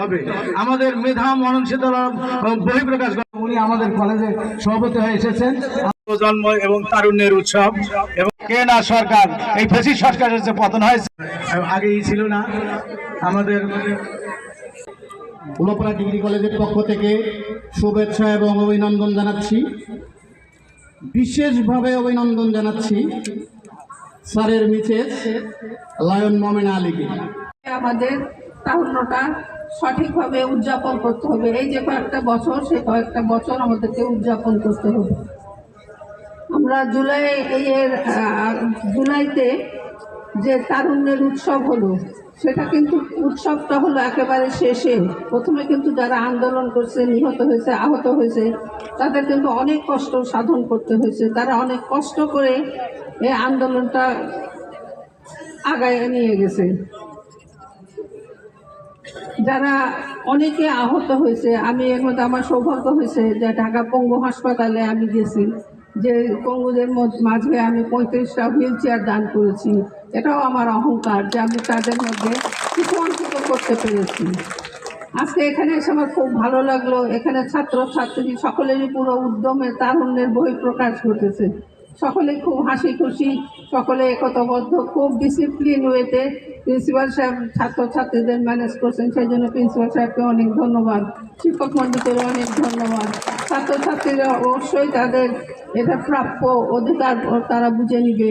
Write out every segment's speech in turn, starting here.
হবে। আমাদের মেধা মননশীতলা বহিঃপ্রকাশ উনি আমাদের কলেজে সভাপতি হয়ে এসেছেন। জন্ম এবং তারুণ্যের উৎসব এবং কে না সরকার এই ফেসিস সরকার হচ্ছে পতন হয়েছে। আগেই ছিল না। আমাদের উলপাড়া ডিগ্রি কলেজের পক্ষ থেকে শুভেচ্ছা এবং অভিনন্দন জানাচ্ছি। বিশেষভাবে অভিনন্দন জানাচ্ছি স্যারের মিসেস লায়ন মমিন আলীকে। আমাদের তারুণ্যটা সঠিকভাবে উদযাপন করতে হবে। এই যে কয়েকটা বছর সে কয়েকটা বছর আমাদেরকে উদযাপন করতে হবে। আমরা জুলাই এর জুলাইতে যে তারুণ্যের উৎসব হলো, সেটা কিন্তু উৎসবটা হলো একেবারে শেষে। প্রথমে কিন্তু যারা আন্দোলন করছে, নিহত হয়েছে, আহত হয়েছে, তাদের কিন্তু অনেক কষ্ট সাধন করতে হয়েছে। তারা অনেক কষ্ট করে এই আন্দোলনটা আগায় নিয়ে গেছে। যারা অনেকে আহত হয়েছে, আমি এর মধ্যে আমার সৌভাগ্য হয়েছে যে ঢাকা পঙ্গু হাসপাতালে আমি গেছি, যে পঙ্গুদের মাঝে আমি পঁয়ত্রিশটা হুইল চেয়ার দান করেছি। এটাও আমার অহংকার যে আমি তাদের মধ্যে কিছু অন্তত করতে পেরেছি। আজকে এখানে এসে আমার খুব ভালো লাগল। এখানে ছাত্র ছাত্রী সকলেরই পুরো উদ্যমে তারুণ্যের বহিঃপ্রকাশ ঘটেছে। সকলে খুব হাসি খুশি, সকলে একতাবদ্ধ, খুব ডিসিপ্লিন ওয়েতে প্রিন্সিপাল সাহেব, ছাত্রছাত্রীদের ম্যানেজ করছেন। সেই জন্য প্রিন্সিপাল সাহেবকে অনেক ধন্যবাদ। শিক্ষক মন্ডলীকে অনেক ধন্যবাদ। ছাত্রছাত্রীরা অবশ্যই তাদের এটা প্রাপ্য অধিকার তারা বুঝে নিবে।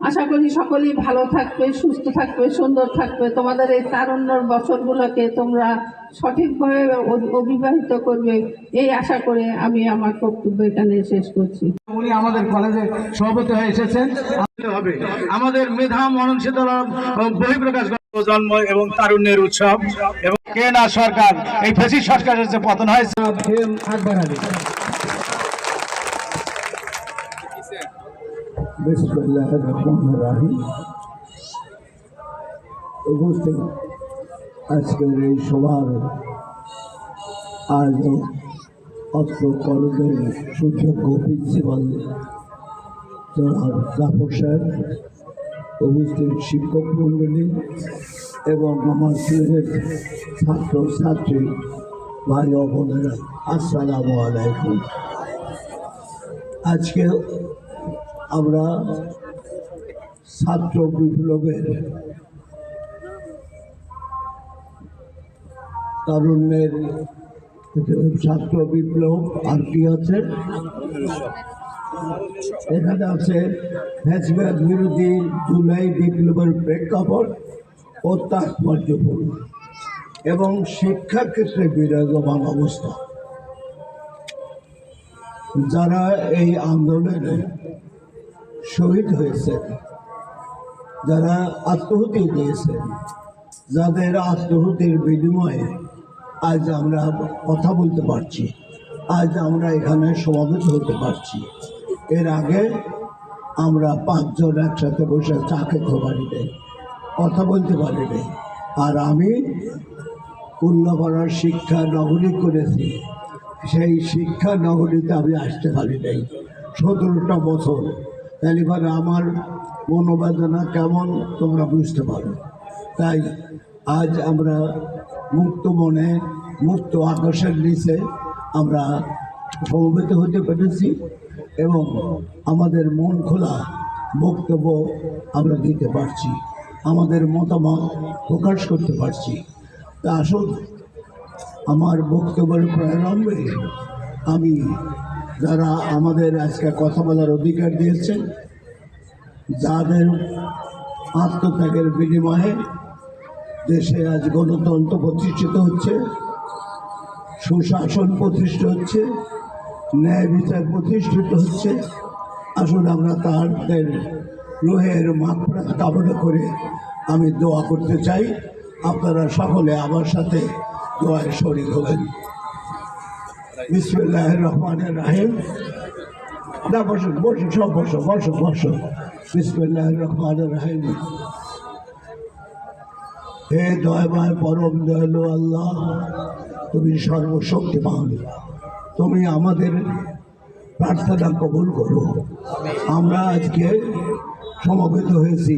আশা করি সকলেই ভালো থাকবে সুস্থ থাকবে সুন্দর থাকবে। তোমাদের এই তারুণ্যর বছরগুলোকে তোমরা সঠিকভাবে অবিবাহিত করবে এই আশা করে আমি আমার বক্তব্য এখানে শেষ করছি। উনি আমাদের কলেজে সভাপতি হয়ে এসেছেন। হবে। আমাদের মেধা মননশীতলা বহিঃপ্রকাশ জন্ম এবং তারুণ্যের উৎসব। এবং কে না সরকার এই ফেসিস সরকার হচ্ছে পতন হয়েছে। আকবর আলী। বিসমুল্লাহ রহমান রাহিম। উপস্থিত আজকের এই সভার আজ অত্র কলেজের সুযোগ্য প্রিন্সিপাল জনাব জাফর সাহেব, উপস্থিত শিক্ষক মণ্ডলী এবং আমার সিলেটের ছাত্র ছাত্রী ভাই ও বোনেরা, আসসালামু আলাইকুম। আজকে আমরা ছাত্র বিপ্লবের তারুণ্যের ছাত্র বিপ্লব আর কি আছে? এখানে আছে ফ্যাসব্যাক বিরোধী জুলাই বিপ্লবের প্রেক্ষাপট ও তাৎপর্যপূর্ণ এবং শিক্ষাক্ষেত্রে বিরাজমান অবস্থা। যারা এই আন্দোলনে শহীদ হয়েছেন যারা আত্মহতি দিয়েছেন যাদের আত্মহতির বিনিময়ে আজ আমরা কথা বলতে পারছি। আজ আমরা এখানে সমাবেত হতে পারছি। এর আগে আমরা পাঁচজন একসাথে বসে চা খেতে পারি কথা বলতে পারি আর আমি উল্লাপাড়ার শিক্ষা নগরী করেছি। সেই শিক্ষা নগরীতে আমি আসতে পারি নাই সতেরোটা বছর তাহলে এবার আমার মনোবেদনা কেমন তোমরা বুঝতে পারো। তাই আজ আমরা মুক্ত মনে, মুক্ত আকাশের নিচে আমরা সমবেত হতে পেরেছি এবং আমাদের মন খোলা বক্তব্য আমরা দিতে পারছি, আমাদের মতামত প্রকাশ করতে পারছি। তা আসুন, আমার বক্তব্যের প্রারম্ভে আমি যারা আমাদের আজকে কথা বলার অধিকার দিয়েছেন, যাদের আত্মত্যাগের বিনিময়ে দেশে আজ গণতন্ত্র প্রতিষ্ঠিত হচ্ছে, সুশাসন প্রতিষ্ঠিত হচ্ছে, ন্যায় বিচার প্রতিষ্ঠিত হচ্ছে, আসুন আমরা তাদের রোহের মাত্রা কামনা করে আমি দোয়া করতে চাই। আপনারা সকলে আমার সাথে দোয়ায় শরীর হবেন। বিসমুল্লাহ রহমান রাহিম। না, বসুন বসুন, সব বসো বসো বসো বিসমুল্লাহ রহমান রাহিম। হে দয়াময়, পরম দয়ালু আল্লাহ, তুমি সর্বশক্তিমান। তুমি আমাদের প্রার্থনা কবুল করো। আমরা আজকে সমবেত হয়েছি।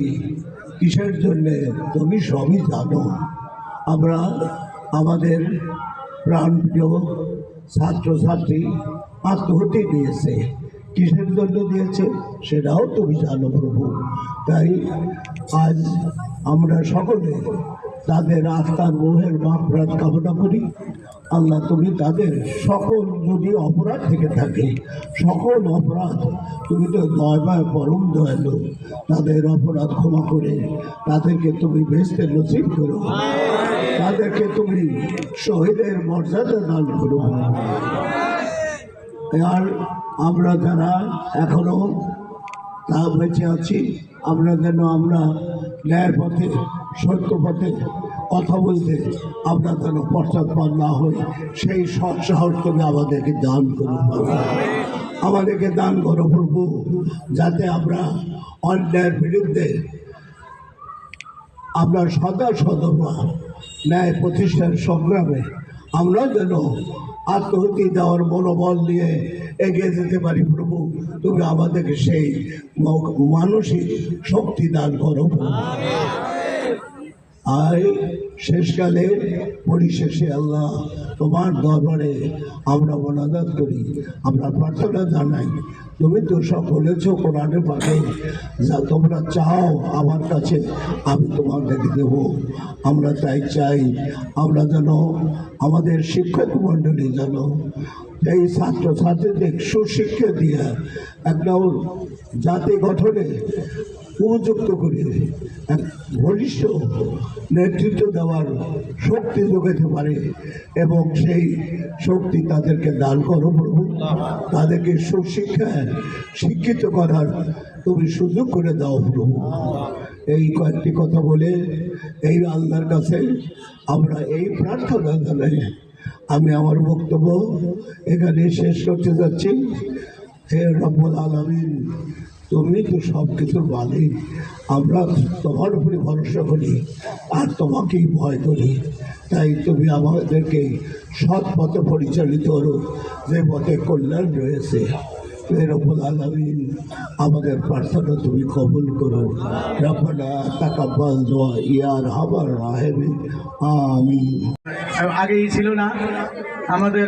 কিসের জন্যে? তুমি সবই জানো। আমরা আমাদের প্রাণপ্রিয় ছাত্রছাত্রী আত্মহতি দিয়েছে। কিসের জন্য দিয়েছে সেটাও তুমি জানো প্রভু। তাই আজ আমরা সকলে তাদের আত্মার মোহের মাপরাত কামনা করি। আল্লাহ তুমি তাদের সকল যদি অপরাধ থেকে থাকে, সকল অপরাধ, তুমি তো দয়বায় পরম দয়ালু, তাদের অপরাধ ক্ষমা করে, তাদেরকে তুমি বেসতে নসিব করো। তাদেরকে তুমি শহীদের মর্যাদা দান করো। আর আমরা যারা এখনও তা বেঁচে আছি, আমরা যেন আমরা ন্যায়ের পথে সত্য পথে কথা বলতে আমরা যেন পশ্চাৎপদ না হই সেই সৎ সাহস তুমি আমাদেরকে দান করো আমাদেরকে দান করো প্রভু, যাতে আমরা অন্যায়ের বিরুদ্ধে আমরা সদা সদমা ন্যায় প্রতিষ্ঠার সংগ্রামে আমরা যেন আত্মহতি দেওয়ার মনোবল নিয়ে এগিয়ে যেতে পারি প্রভু তুমি আমাদেরকে সেই মানসিক শক্তি দান করো। আর শেষকালে পরিশেষে আল্লাহ তোমার দরবারে আমরা মোনাজাত করি, আমরা প্রার্থনা জানাই। তুমি তো সব বলেছ কোরআনে পাঠে যা তোমরা চাও আমার কাছে, আমি তোমাদেরকে দেব। আমরা তাই চাই, আমরা যেন আমাদের শিক্ষক মণ্ডলী যেন এই ছাত্রছাত্রীদের সুশিক্ষা দিয়ে একটা জাতি গঠনে উপযুক্ত করে বলিষ্ঠ নেতৃত্ব দেওয়ার শক্তি যোগাতে পারে এবং সেই শক্তি তাদেরকে দান করো প্রভু। তাদেরকে সুশিক্ষায় শিক্ষিত করার তুমি সুযোগ করে দাও প্রভু। এই কয়েকটি কথা বলে এই আল্লাহর কাছে আমরা এই প্রার্থনা জানাই। আমি আমার বক্তব্য এখানে শেষ করতে যাচ্ছি। হে রব্বুল আলমিন তুমি তো সব কিছুর মালিক আমরা তোমার উপরে ভরসা করি আর তোমাকেই ভয় করি। তাই তুমি আমাদেরকে সৎ পথে পরিচালিত করো। যে পথে কল্যাণ রয়েছে আমাদের প্রার্থনা তুমি কবুল করো। আগেই ছিল না, আমাদের